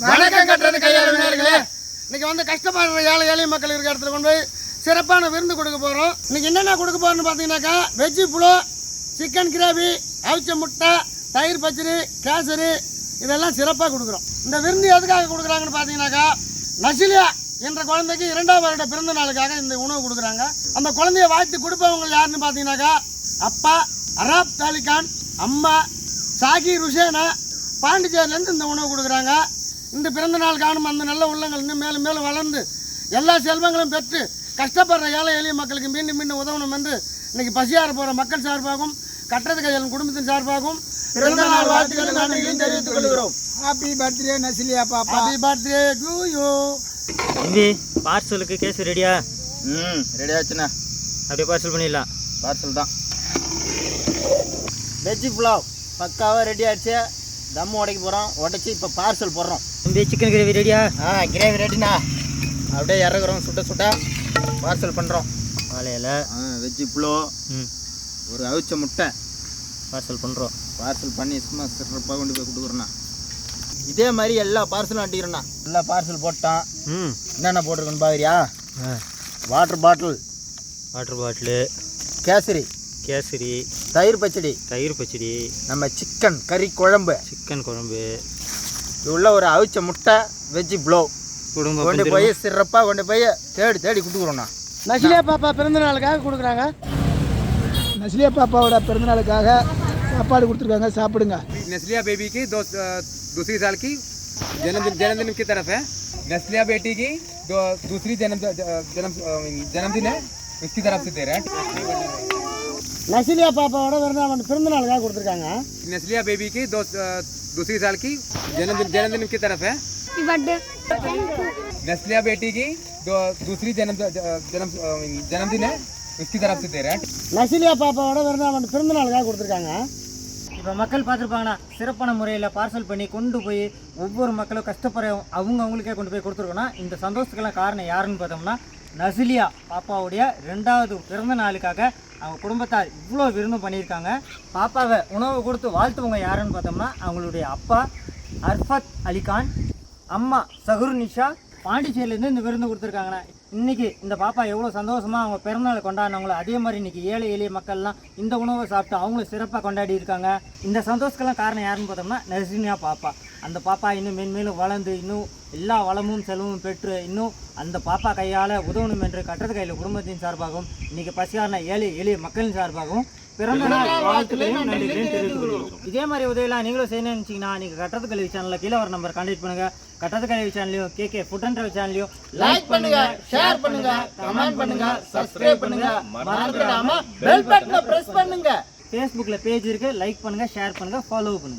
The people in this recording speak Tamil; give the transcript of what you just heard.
வணக்கம் கட்டுறது கையாள நேர்களே. இன்னைக்கு வந்து கஷ்டப்படுற ஏழை ஏழை மக்கள் இருக்கிற இடத்துல கொண்டு போய் சிறப்பான விருந்து கொடுக்க போகிறோம் இன்னைக்கு என்னென்ன கொடுக்க போகிறோம்னு பார்த்தீங்கன்னாக்கா வெஜ்ஜி புலோ சிக்கன் கிரேவி அவிச்ச முட்டை தயிர் பச்சடி கேசரி இதெல்லாம் சிறப்பாக கொடுக்குறோம். இந்த விருந்து எதுக்காக கொடுக்குறாங்கன்னு பார்த்தீங்கன்னாக்கா நசிலியா என்ற குழந்தைக்கு இரண்டாம் வருட பிறந்த நாளுக்காக இந்த உணவு கொடுக்குறாங்க. அந்த குழந்தைய வாழ்த்து கொடுப்பவங்க யாருன்னு பார்த்தீங்கன்னாக்கா அப்பா அராப் தாலிகான் அம்மா சாகி ருஷேனா பாண்டிச்சேரிலேருந்து இந்த உணவு கொடுக்குறாங்க. இந்த பிறந்த நாள் காணும் அந்த நல்ல உள்ளங்கள் இன்னும் மேலும் மேலும் வளர்ந்து எல்லா செல்வங்களும் பெற்று கஷ்டப்படுற ஏழை எளிய மக்களுக்கு மீண்டும் மீண்டும் உதவணும் என்று இன்னைக்கு பசியார போகிற மக்கள் சார்பாகவும் கட்டுறது கையாளும் குடும்பத்தின் சார்பாகவும் பிறந்த நாள் வாழ்த்துக்களும் நன்றிகளையும் தெரிவித்துக் கொள்கிறோம். ஹாப்பி பர்த்டே நசிலியா பாப்பா. ஹாப்பி பர்த்டே டு யூ தம்பி பார்சலுக்கு கேஸ் ரெடியா ம் ரெடி ஆச்சுண்ணா. அப்படியே பார்சல் பண்ணிடலாம். பார்சல் தான். வெஜ்ஜி புலாவ் பக்காவாக ரெடி ஆச்சு. தம் உடைக்க போகிறோம் உடைச்சி இப்போ பார்சல் போடுறோம். தம்பி சிக்கன் கிரேவி ரெடியா ஆ கிரேவி ரெடிண்ணா அப்படியே இறக்குறோம் சுட்ட சுட்ட பார்சல் பண்ணுறோம் ஆ வெஜ்ஜி புலாவ் ம். ஒரு அவிச்ச முட்டை. பார்சல் பண்ணுறோம் பார்சல் பண்ணி சும்மா சிறப்பாக கொண்டு போய் கொடுக்குறோண்ணா. இதே மாதிரி எல்லா பார்சலும் அட்டிக்கிறோண்ணா எல்லா பார்சல் போட்டோம் ம். என்னென்ன போட்டிருக்கோன்னு பார்க்குறியா ஆ. Water bottle water bottle kesari. Kesari. தயிர் பச்சடி. தயிர் பச்சடி. நம்ம சிக்கன் கறி குழம்பு. சிக்கன் குழம்பு. உள்ள ஒரு அவிச்ச முட்டை வெஜ்ஜி புலோவ் குடும்ப கொண்டு போய் சிறப்பாக கொண்டு போய் தேடி தேடி கொடுத்துக்குறோண்ணா நசிலியா பாப்பா பிறந்த நாளுக்காக கொடுக்குறாங்க நசிலியா பாப்பாவோட பிறந்தநாளுக்காக சாப்பாடு கொடுத்துருக்காங்க சாப்பிடுங்க नस्लिया बेबी की दो अ, दूसरी साल की जन्मदिन जन्मदिन की तरफ है नस्लिया बेटी की दो दूसरी जन्म ज- जन्म अ, जन्मदिन है उसकी तरफ से दे रहे हैं நசிலியா பாப்பாவோட பிறந்த பிறந்த நாளுக்காக கொடுத்துருக்காங்க नस्लिया बेबी की दो अ, दूसरी साल की जन्मदिन जन्मदिन की तरफ है नस्लिया बेटी की दो दूसरी जन्म ज- जन्म अ, जन्मदिन है उसकी तरफ से दे रहे हैं நசிலியா பாப்பாவோட பிறந்த பிறந்த நாளுக்காக கொடுத்துருக்காங்க இப்போ மக்கள் பார்த்துருப்பாங்கண்ணா சிறப்பான முறையில் பார்சல் பண்ணி கொண்டு போய் ஒவ்வொரு மக்களும் கஷ்டப்படுற அவங்க அவங்களுக்கே கொண்டு போய் கொடுத்துருக்கோன்னா இந்த சந்தோஷத்துக்கெல்லாம் காரணம் யாருன்னு பார்த்தோம்னா நசிலியா பாப்பாவுடைய ரெண்டாவது பிறந்த நாளுக்காக அவங்க குடும்பத்தார் இவ்வளோ விருந்தும் பண்ணியிருக்காங்க. பாப்பாவை உணவு கொடுத்து வாழ்த்துவங்க யாருன்னு பார்த்தோம்னா அவங்களுடைய அப்பா அர்ஃபத் அலிகான் அம்மா சஹுர் நிஷா பாண்டிச்சேரியிலேருந்து இந்த விருந்து கொடுத்துருக்காங்கண்ணா. இன்றைக்கி இந்த பாப்பா எவ்வளோ சந்தோஷமாக அவங்க பிறந்தநாள் கொண்டாடினாங்களோ அதே மாதிரி இன்றைக்கி ஏழை எளிய மக்கள்லாம் இந்த உணவை சாப்பிட்டு அவங்களும் சிறப்பாக கொண்டாடி இருக்காங்க இந்த சந்தோஷத்துக்கெல்லாம் காரணம் யாருன்னு பார்த்தோம்னா நரசிம்யா பாப்பா. அந்த பாப்பா இன்னும் மென்மேலும் வளர்ந்து இன்னும் எல்லா வளமும் செலவும் பெற்று இன்னும் அந்த பாப்பா கையால் உதவணும் என்று கட்டது கையில் குடும்பத்தின் சார்பாகவும் இன்னைக்கு பசியாரண ஏழை எளிய மக்களின் சார்பாகவும் பிறந்த நாள் வாழ்த்துக்களையும் நன்றிகளையும் தெரிவித்துக் இதே மாதிரி உதவியெல்லாம் நீங்களும் செய்யணும்னு நினச்சிங்கன்னா நீங்கள் கட்டது கல்வி சேனலில் கீழே வர நம்பர் கான்டாக்ட் பண்ணுங்கள் கட்டது கல்வி சேனலையும் கே கே ஃபுட் அண்ட் சேனலையும் லைக் பண்ணுங்க ஷேர் பண்ணுங்க கமெண்ட் பண்ணுங்க சப்ஸ்கிரைப் பண்ணுங்க மறந்துடாம பெல் பட்டனை பிரஸ் பண்ணுங்க. ஃபேஸ்புக்கில் பேஜ் இருக்குது லைக் பண்ணுங்கள் ஷேர் பண்ணுங்கள் ஃபாலோ பண்ணுங்கள்